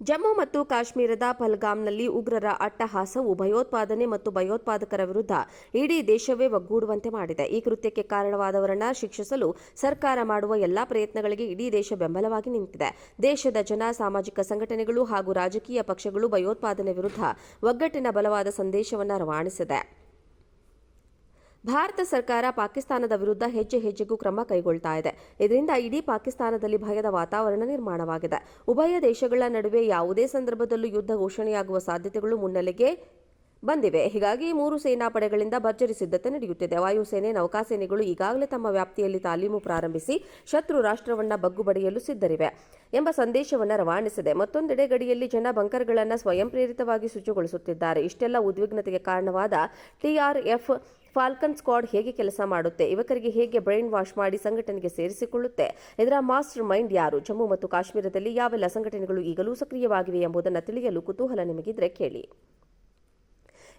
ಜಮ್ಮು ಮತ್ತು ಕಾಶ್ಮೀರದ ಪಹಲ್ಗಾಮ್ನಲ್ಲಿ ಉಗ್ರರ ಅಟ್ಟಹಾಸವು ಭಯೋತ್ಪಾದನೆ ಮತ್ತು ಭಯೋತ್ಪಾದಕರ ವಿರುದ್ಧ ಇಡೀ ದೇಶವೇ ಒಗ್ಗೂಡುವಂತೆ ಮಾಡಿದೆ. ಈ ಕೃತ್ಯಕ್ಕೆ ಕಾರಣವಾದವರನ್ನ ಶಿಕ್ಷಿಸಲು ಸರ್ಕಾರ ಮಾಡುವ ಎಲ್ಲಾ ಪ್ರಯತ್ನಗಳಿಗೆ ಇಡೀ ದೇಶ ಬೆಂಬಲವಾಗಿ ನಿಂತಿದೆ. ದೇಶದ ಜನ, ಸಾಮಾಜಿಕ ಸಂಘಟನೆಗಳು ಹಾಗೂ ರಾಜಕೀಯ ಪಕ್ಷಗಳು ಭಯೋತ್ಪಾದನೆ ವಿರುದ್ಧ ಒಗ್ಗಟ್ಟಿನ ಬಲವಾದ ಸಂದೇಶವನ್ನು ರವಾನಿಸಿದೆ. ಭಾರತ ಸರ್ಕಾರ ಪಾಕಿಸ್ತಾನದ ವಿರುದ್ಧ ಹೆಜ್ಜೆ ಹೆಜ್ಜೆಗೂ ಕ್ರಮ ಕೈಗೊಳ್ತಾ ಇದೆ. ಇದರಿಂದ ಇಡೀ ಪಾಕಿಸ್ತಾನದಲ್ಲಿ ಭಯದ ವಾತಾವರಣ ನಿರ್ಮಾಣವಾಗಿದೆ. ಉಭಯ ದೇಶಗಳ ನಡುವೆ ಯಾವುದೇ ಸಂದರ್ಭದಲ್ಲೂ ಯುದ್ಧ ಘೋಷಣೆಯಾಗುವ ಸಾಧ್ಯತೆಗಳು ಮುನ್ನೆಲೆಗೆ ಬಂದಿವೆ. ಹೀಗಾಗಿ ಮೂರು ಸೇನಾ ಪಡೆಗಳಿಂದ ಭರ್ಜರಿ ಸಿದ್ಧತೆ ನಡೆಯುತ್ತಿದೆ. ವಾಯುಸೇನೆ ನೌಕಾಸೇನೆಗಳು ಈಗಾಗಲೇ ತಮ್ಮ ವ್ಯಾಪ್ತಿಯಲ್ಲಿ ತಾಲೀಮು ಪ್ರಾರಂಭಿಸಿ ಶತ್ರು ರಾಷ್ಟ್ರವನ್ನ ಬಗ್ಗುಬಡಿಯಲು ಸಿದ್ಧರಿವೆ ಎಂಬ ಸಂದೇಶವನ್ನು ರವಾನಿಸಿದೆ. ಮತ್ತೊಂದೆಡೆ ಗಡಿಯಲ್ಲಿ ಜನ ಬಂಕರ್ಗಳನ್ನು ಸ್ವಯಂ ಪ್ರೇರಿತವಾಗಿ ಶುಚಿಗೊಳಿಸುತ್ತಿದ್ದಾರೆ. ಇಷ್ಟೆಲ್ಲ ಉದ್ವಿಗ್ನತೆಗೆ ಕಾರಣವಾದ ಟಿಆರ್ಎಫ್ ಫಾಲ್ಕನ್ ಸ್ಕ್ವಾಡ್ ಹೇಗೆ ಕೆಲಸ ಮಾಡುತ್ತೆ? ಯುವಕರಿಗೆ ಹೇಗೆ ಬ್ರೈನ್ ವಾಶ್ ಮಾಡಿ ಸಂಘಟನೆಗೆ ಸೇರಿಸಿಕೊಳ್ಳುತ್ತೆ? ಇದರ ಮಾಸ್ಟರ್ ಮೈಂಡ್ ಯಾರು? ಜಮ್ಮು ಮತ್ತು ಕಾಶ್ಮೀರದಲ್ಲಿ ಯಾವೆಲ್ಲ ಸಂಘಟನೆಗಳು ಈಗಲೂ ಸಕ್ರಿಯವಾಗಿವೆ ಎಂಬುದನ್ನು ತಿಳಿಯಲು ಕುತೂಹಲ ನಿಮಗಿದ್ರೆ ಕೇಳಿ.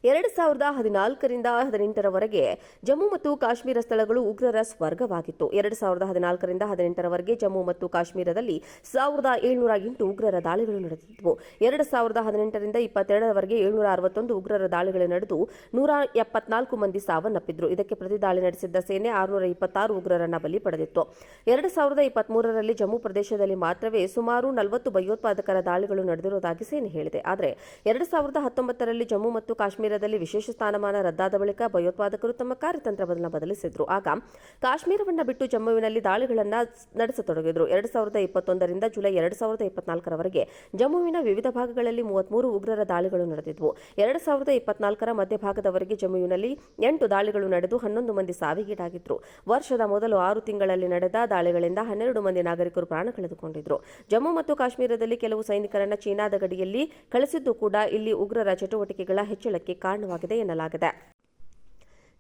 ಎರಡು ಸಾವಿರದ ಹದಿನಾಲ್ಕರಿಂದ ಹದಿನೆಂಟರವರೆಗೆ ಜಮ್ಮು ಮತ್ತು ಕಾಶ್ಮೀರ ಸ್ಥಳಗಳು ಉಗ್ರರ ಸ್ವರ್ಗವಾಗಿತ್ತು. ಎರಡು ಸಾವಿರದ ಹದಿನಾಲ್ಕರಿಂದ ಹದಿನೆಂಟರವರೆಗೆ ಜಮ್ಮು ಮತ್ತು ಕಾಶ್ಮೀರದಲ್ಲಿ ಸಾವಿರದ ಏಳ್ನೂರ ಎಂಟು ಉಗ್ರರ ದಾಳಿಗಳು ನಡೆದಿದ್ದವು. ಎರಡು ಸಾವಿರದ ಹದಿನೆಂಟರಿಂದ ಇಪ್ಪತ್ತೆರಡರವರೆಗೆ ಏಳ್ನೂರ ಅರವತ್ತೊಂದು ಉಗ್ರರ ದಾಳಿಗಳು ನಡೆದು ನೂರ ಎಪ್ಪತ್ನಾಲ್ಕು ಮಂದಿ ಸಾವನ್ನಪ್ಪಿದ್ರು. ಇದಕ್ಕೆ ಪ್ರತಿದಾಳಿ ನಡೆಸಿದ್ದ ಸೇನೆ ಆರುನೂರ ಇಪ್ಪತ್ತಾರು ಉಗ್ರರನ್ನ ಬಲಿ ಪಡೆದಿತ್ತು. ಎರಡು ಸಾವಿರದ ಇಪ್ಪತ್ಮೂರರಲ್ಲಿ ಜಮ್ಮು ಪ್ರದೇಶದಲ್ಲಿ ಮಾತ್ರವೇ ಸುಮಾರು ನಲವತ್ತು ಭಯೋತ್ಪಾದಕರ ದಾಳಿಗಳು ನಡೆದಿರುವುದಾಗಿ ಸೇನೆ ಹೇಳಿದೆ. ಆದರೆ ಎರಡು ಸಾವಿರದ ಹತ್ತೊಂಬತ್ತರಲ್ಲಿ ಜಮ್ಮು ಮತ್ತು ಕಾಶ್ಮೀರದಲ್ಲಿ ವಿಶೇಷ ಸ್ಥಾನಮಾನ ರದ್ದಾದ ಬಳಿಕ ಭಯೋತ್ಪಾದಕರು ತಮ್ಮ ಕಾರ್ಯತಂತ್ರವನ್ನು ಬದಲಿಸಿದ್ರು. ಆಗ ಕಾಶ್ಮೀರವನ್ನು ಬಿಟ್ಟು ಜಮ್ಮುವಿನಲ್ಲಿ ದಾಳಿಗಳನ್ನು ನಡೆಸತೊಡಗಿದ್ರು. ಎರಡು ಸಾವಿರದ ಇಪ್ಪತ್ತೊಂದರಿಂದ ಜುಲೈ ಎರಡು ಸಾವಿರದ ಇಪ್ಪತ್ನಾಲ್ಕರವರೆಗೆ ಜಮ್ಮುವಿನ ವಿವಿಧ ಭಾಗಗಳಲ್ಲಿ ಮೂವತ್ಮೂರು ಉಗ್ರರ ದಾಳಿಗಳು ನಡೆದಿದ್ವು. ಎರಡು ಸಾವಿರದ ಇಪ್ಪತ್ನಾಲ್ಕರ ಮಧ್ಯಭಾಗದವರೆಗೆ ಜಮ್ಮುವಿನಲ್ಲಿ ಎಂಟು ದಾಳಿಗಳು ನಡೆದು ಹನ್ನೊಂದು ಮಂದಿ ಸಾವಿಗೀಡಾಗಿದ್ರು. ವರ್ಷದ ಮೊದಲು ಆರು ತಿಂಗಳಲ್ಲಿ ನಡೆದ ದಾಳಿಗಳಿಂದ ಹನ್ನೆರಡು ಮಂದಿ ನಾಗರಿಕರು ಪ್ರಾಣ ಕಳೆದುಕೊಂಡಿದ್ರು. ಜಮ್ಮು ಮತ್ತು ಕಾಶ್ಮೀರದಲ್ಲಿ ಕೆಲವು ಸೈನಿಕರನ್ನ ಚೀನಾದ ಗಡಿಯಲ್ಲಿ ಕಳಿಸಿದ್ದು ಕೂಡ ಇಲ್ಲಿ ಉಗ್ರರ ಚಟುವಟಿಕೆಗಳ ಹೆಚ್ಚಳಕ್ಕೆ ಕಾರಣವಾಗಿದೆ ಎನ್ನಲಾಗಿದೆ.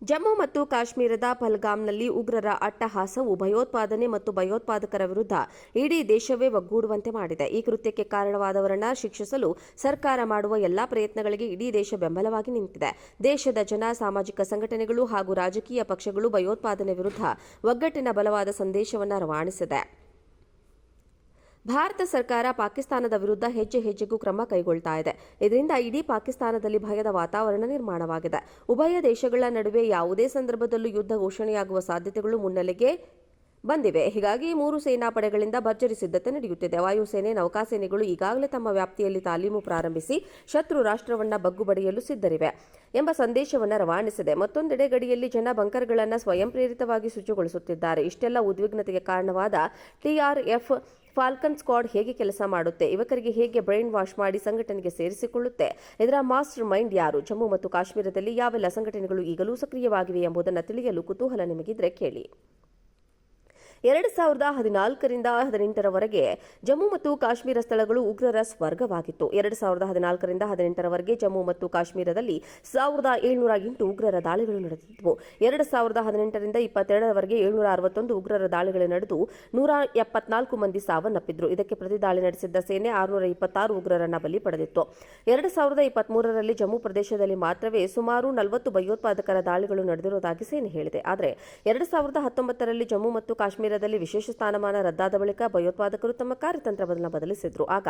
ಜಮ್ಮು ಮತ್ತು ಕಾಶ್ಮೀರದ ಪಹಲ್ಗಾಮ್ನಲ್ಲಿ ಉಗ್ರರ ಅಟ್ಟಹಾಸವು ಭಯೋತ್ಪಾದನೆ ಮತ್ತು ಭಯೋತ್ಪಾದಕರ ವಿರುದ್ಧ ಇಡೀ ದೇಶವೇ ಒಗ್ಗೂಡುವಂತೆ ಮಾಡಿದೆ. ಈ ಕೃತ್ಯಕ್ಕೆ ಕಾರಣವಾದವರನ್ನ ಶಿಕ್ಷಿಸಲು ಸರ್ಕಾರ ಮಾಡುವ ಎಲ್ಲಾ ಪ್ರಯತ್ನಗಳಿಗೆ ಇಡೀ ದೇಶ ಬೆಂಬಲವಾಗಿ ನಿಂತಿದೆ. ದೇಶದ ಜನ, ಸಾಮಾಜಿಕ ಸಂಘಟನೆಗಳು ಹಾಗೂ ರಾಜಕೀಯ ಪಕ್ಷಗಳು ಭಯೋತ್ಪಾದನೆ ವಿರುದ್ಧ ಒಗ್ಗಟ್ಟಿನ ಬಲವಾದ ಸಂದೇಶವನ್ನು ರವಾನಿಸಿದೆ. ಭಾರತ ಸರ್ಕಾರ ಪಾಕಿಸ್ತಾನದ ವಿರುದ್ಧ ಹೆಜ್ಜೆ ಹೆಜ್ಜೆಗೂ ಕ್ರಮ ಕೈಗೊಳ್ತಾ ಇದೆ. ಇದರಿಂದ ಇಡೀ ಪಾಕಿಸ್ತಾನದಲ್ಲಿ ಭಯದ ವಾತಾವರಣ ನಿರ್ಮಾಣವಾಗಿದೆ. ಉಭಯ ದೇಶಗಳ ನಡುವೆ ಯಾವುದೇ ಸಂದರ್ಭದಲ್ಲೂ ಯುದ್ಧ ಘೋಷಣೆಯಾಗುವ ಸಾಧ್ಯತೆಗಳು ಮುನ್ನೆಲೆಗೆ ಬಂದಿವೆ. ಹೀಗಾಗಿ ಮೂರು ಸೇನಾ ಪಡೆಗಳಿಂದ ಭರ್ಜರಿ ಸಿದ್ಧತೆ ನಡೆಯುತ್ತಿದೆ. ವಾಯುಸೇನೆ ನೌಕಾಸೇನೆಗಳು ಈಗಾಗಲೇ ತಮ್ಮ ವ್ಯಾಪ್ತಿಯಲ್ಲಿ ತಾಲೀಮು ಪ್ರಾರಂಭಿಸಿ ಶತ್ರು ರಾಷ್ಟ್ರವನ್ನ ಬಗ್ಗುಬಡಿಯಲು ಸಿದ್ಧರಿವೆ ಎಂಬ ಸಂದೇಶವನ್ನು ರವಾನಿಸಿದೆ. ಮತ್ತೊಂದೆಡೆ ಗಡಿಯಲ್ಲಿ ಜನ ಬಂಕರ್ಗಳನ್ನು ಸ್ವಯಂ ಪ್ರೇರಿತವಾಗಿ ಶುಚಿಗೊಳಿಸುತ್ತಿದ್ದಾರೆ. ಇಷ್ಟೆಲ್ಲ ಉದ್ವಿಗ್ನತೆಗೆ ಕಾರಣವಾದ ಟಿಆರ್ಎಫ್ ಫಾಲ್ಕನ್ ಸ್ಕ್ವಾಡ್ ಹೇಗೆ ಕೆಲಸ ಮಾಡುತ್ತೆ? ಯುವಕರಿಗೆ ಹೇಗೆ ಬ್ರೈನ್ ವಾಶ್ ಮಾಡಿ ಸಂಘಟನೆಗೆ ಸೇರಿಸಿಕೊಳ್ಳುತ್ತೆ? ಇದರ ಮಾಸ್ಟರ್ ಮೈಂಡ್ ಯಾರು? ಜಮ್ಮು ಮತ್ತು ಕಾಶ್ಮೀರದಲ್ಲಿ ಯಾವೆಲ್ಲ ಸಂಘಟನೆಗಳು ಈಗಲೂ ಸಕ್ರಿಯವಾಗಿವೆ ಎಂಬುದನ್ನು ತಿಳಿಯಲು ಕುತೂಹಲ ನಿಮಗಿದ್ರೆ ಕೇಳಿ. ಎರಡು ಸಾವಿರದ ಹದಿನಾಲ್ಕರಿಂದ ಹದಿನೆಂಟರವರೆಗೆ ಜಮ್ಮು ಮತ್ತು ಕಾಶ್ಮೀರ ಸ್ಥಳಗಳು ಉಗ್ರರ ಸ್ವರ್ಗವಾಗಿತ್ತು. ಎರಡು ಸಾವಿರದ ಹದಿನಾಲ್ಕರಿಂದ ಹದಿನೆಂಟರವರೆಗೆ ಜಮ್ಮು ಮತ್ತು ಕಾಶ್ಮೀರದಲ್ಲಿ ಸಾವಿರದ ಏಳ್ನೂರ ಎಂಟು ಉಗ್ರರ ದಾಳಿಗಳು ನಡೆದಿದ್ದವು. ಎರಡು ಸಾವಿರದ ಹದಿನೆಂಟರಿಂದ ಇಪ್ಪತ್ತೆರಡರವರೆಗೆ ಏಳ್ನೂರ ಅರವತ್ತೊಂದು ಉಗ್ರರ ದಾಳಿಗಳು ನಡೆದು ನೂರ ಎಪ್ಪತ್ನಾಲ್ಕು ಮಂದಿ ಸಾವನ್ನಪ್ಪಿದ್ರು. ಇದಕ್ಕೆ ಪ್ರತಿದಾಳಿ ನಡೆಸಿದ್ದ ಸೇನೆ ಆರುನೂರ ಇಪ್ಪತ್ತಾರು ಉಗ್ರರನ್ನ ಬಲಿ ಪಡೆದಿತ್ತು. ಎರಡು ಸಾವಿರದ ಇಪ್ಪತ್ಮೂರರಲ್ಲಿ ಜಮ್ಮು ಪ್ರದೇಶದಲ್ಲಿ ಮಾತ್ರವೇ ಸುಮಾರು ನಲವತ್ತು ಭಯೋತ್ಪಾದಕರ ದಾಳಿಗಳು ನಡೆದಿರುವುದಾಗಿ ಸೇನೆ ಹೇಳಿದೆ. ಆದರೆ ಎರಡು ಸಾವಿರದ ಹತ್ತೊಂಬತ್ತರಲ್ಲಿ ಜಮ್ಮು ಮತ್ತು ಕಾಶ್ಮೀರ ಕಾಶ್ಮೀರದಲ್ಲಿ ವಿಶೇಷ ಸ್ಥಾನಮಾನ ರದ್ದಾದ ಬಳಿಕ ಭಯೋತ್ಪಾದಕರು ತಮ್ಮ ಕಾರ್ಯತಂತ್ರವನ್ನು ಬದಲಿಸಿದ್ರು. ಆಗ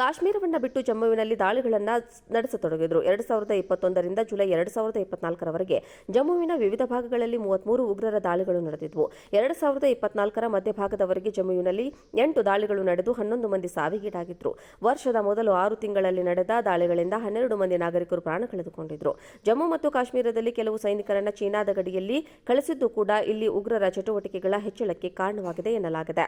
ಕಾಶ್ಮೀರವನ್ನು ಬಿಟ್ಟು ಜಮ್ಮುವಿನಲ್ಲಿ ದಾಳಿಗಳನ್ನು ನಡೆಸತೊಡಗಿದ್ರು. ಎರಡು ಸಾವಿರದ ಇಪ್ಪತ್ತೊಂದರಿಂದ ಜುಲೈ ಎರಡು ಸಾವಿರದ ಇಪ್ಪತ್ನಾಲ್ಕರವರೆಗೆ ಜಮ್ಮುವಿನ ವಿವಿಧ ಭಾಗಗಳಲ್ಲಿ ಮೂವತ್ಮೂರು ಉಗ್ರರ ದಾಳಿಗಳು ನಡೆದಿದ್ವು. ಎರಡು ಸಾವಿರದ ಇಪ್ಪತ್ನಾಲ್ಕರ ಮಧ್ಯಭಾಗದವರೆಗೆ ಜಮ್ಮುವಿನಲ್ಲಿ ಎಂಟು ದಾಳಿಗಳು ನಡೆದು ಹನ್ನೊಂದು ಮಂದಿ ಸಾವಿಗೀಡಾಗಿದ್ರು. ವರ್ಷದ ಮೊದಲು ಆರು ತಿಂಗಳಲ್ಲಿ ನಡೆದ ದಾಳಿಗಳಿಂದ ಹನ್ನೆರಡು ಮಂದಿ ನಾಗರಿಕರು ಪ್ರಾಣ ಕಳೆದುಕೊಂಡಿದ್ರು. ಜಮ್ಮು ಮತ್ತು ಕಾಶ್ಮೀರದಲ್ಲಿ ಕೆಲವು ಸೈನಿಕರನ್ನ ಚೀನಾದ ಗಡಿಯಲ್ಲಿ ಕಳಿಸಿದ್ದು ಕೂಡ ಇಲ್ಲಿ ಉಗ್ರರ ಚಟುವಟಿಕೆಗಳ ಹೆಚ್ಚಳಕ್ಕೆ ಕಾರಣವಾಗಿದೆ ಎನ್ನಲಾಗಿದೆ.